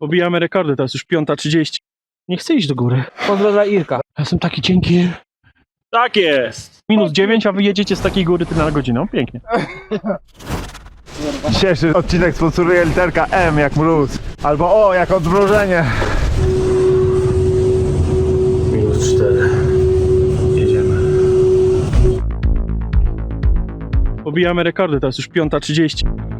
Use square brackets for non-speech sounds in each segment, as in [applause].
Pobijamy rekordy, to jest już 5.30. Nie chcę iść do góry. Pozdro dla Irka. Ja Jestem taki cienki. Tak jest! Minus 9, a wy jedziecie z takiej góry tyle na godzinę. Pięknie. [laughs] Dzisiejszy odcinek sponsoruje literka M jak mróz. Albo O jak odmrożenie. Minus 4. Jedziemy. Pobijamy rekordy, to jest już 5.30.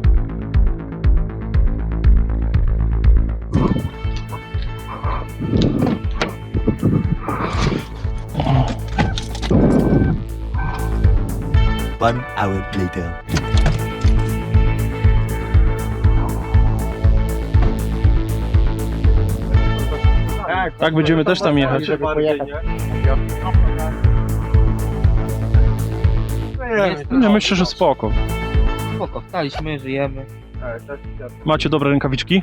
One hour later. Tak, będziemy też tam jechać. Nie, myślę, że spoko. Spoko, wstaliśmy, żyjemy. Macie dobre rękawiczki?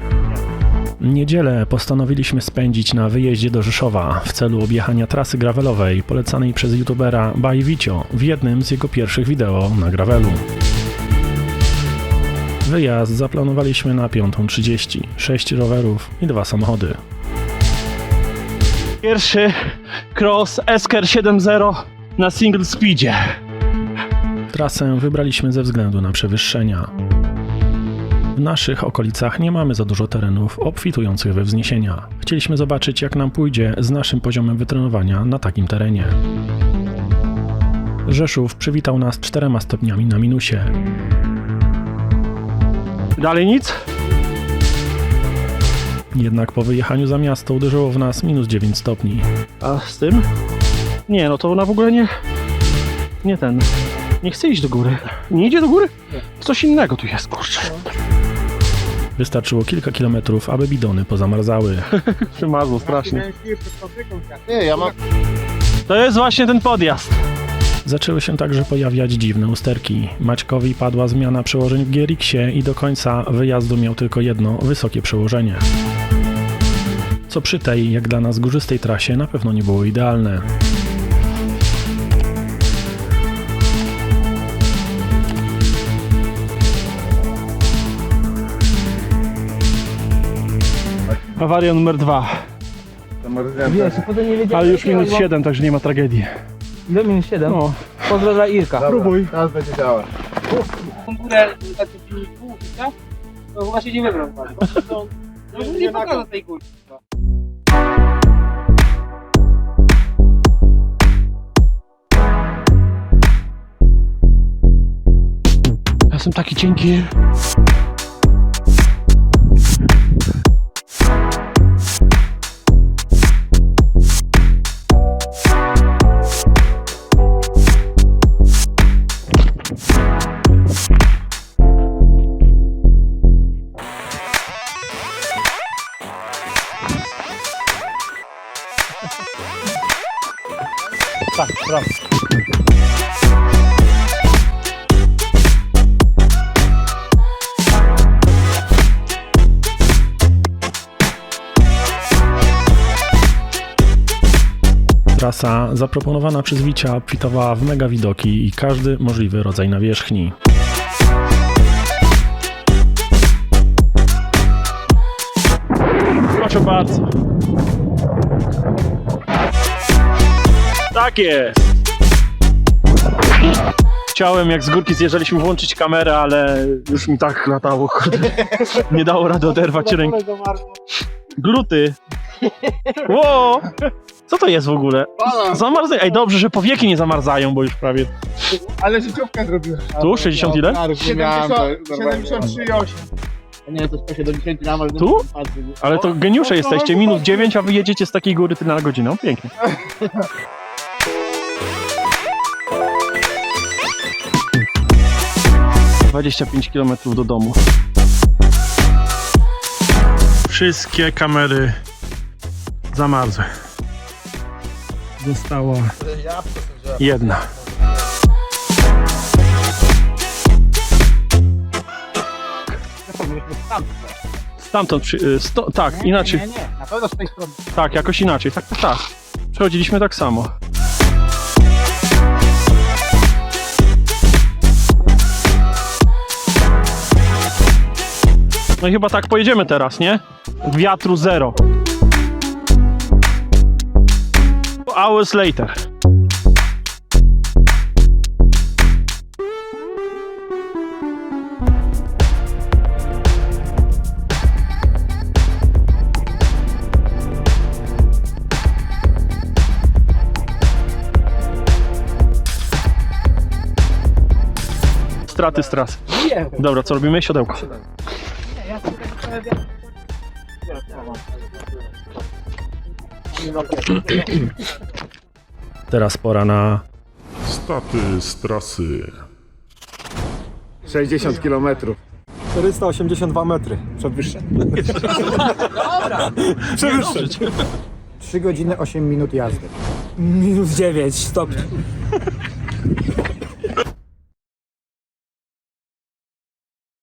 Niedzielę postanowiliśmy spędzić na wyjeździe do Rzeszowa w celu objechania trasy gravelowej polecanej przez youtubera Baj Wicio w jednym z jego pierwszych wideo na gravelu. Wyjazd zaplanowaliśmy na 5.30, 6 rowerów i dwa samochody. Pierwszy cross Esker 7.0 na single speedzie. Trasę wybraliśmy ze względu na przewyższenia. W naszych okolicach nie mamy za dużo terenów obfitujących we wzniesienia. Chcieliśmy zobaczyć, jak nam pójdzie z naszym poziomem wytrenowania na takim terenie. Rzeszów przywitał nas czterema stopniami na minusie. Dalej nic? Jednak po wyjechaniu za miasto uderzyło w nas minus 9 stopni. A z tym? Nie, no to ona w ogóle nie... Nie ten... Nie chce iść do góry. Nie idzie do góry? Coś innego tu jest, kurczę. Wystarczyło kilka kilometrów, aby bidony pozamarzały. [laughs] Przymarzło strasznie. Nie, ja mam... To jest właśnie ten podjazd. Zaczęły się także pojawiać dziwne usterki. Maćkowi padła zmiana przełożeń w GRX-ie i do końca wyjazdu miał tylko jedno wysokie przełożenie. Co przy tej, jak dla nas górzystej trasie, na pewno nie było idealne. Awaria numer dwa. Wiesz, potem nie wiedziałem. Ale już jakiego, minus bo- 7, także nie ma tragedii. Ile minus 7? No, Pozdro dla Irka. próbuj. Teraz będzie działać. Tą górę taką filmiku, widzicie? To chyba się nie wybrał. No już nie pokażę tej góry. Ja jestem taki cienki. Prawda. Trasa zaproponowana przez Wicia obfitowała w mega widoki i każdy możliwy rodzaj nawierzchni. Proszę bardzo. Tak jest. Chciałem, jak z górki zjeżdżaliśmy, włączyć kamerę, ale już mi tak latało, kurde. [laughs] Nie dało rady oderwać ręki. Gluty. Ło! Co to jest w ogóle? Zamarzają. Ej, dobrze, że powieki nie zamarzają, bo już prawie... Ale życiówkę zrobiłem. Tu? 60 ile? 73,8. Nie, to 170 gram, ale Tu? Ale to geniusze jesteście. Minus 9, a wy jedziecie z takiej góry tyle na godzinę. Pięknie. [laughs] Dwadzieścia pięć kilometrów do domu. Wszystkie kamery zamarzły. Została jedna. Stamtąd, przy, y, sto, tak, inaczej. Nie, nie, na pewno z tej strony. Tak, jakoś inaczej. Tak, tak, tak. Przechodziliśmy tak samo. No i chyba tak pojedziemy teraz, nie? Wiatru zero. Hours later. Straty z trasy. Dobra, co robimy? Siodełko. Teraz pora na Staty z trasy. 60 km. 482 metry. Przewyższę. Przewyższyć. 3 godziny 8 minut jazdy. Minus 9 stopni.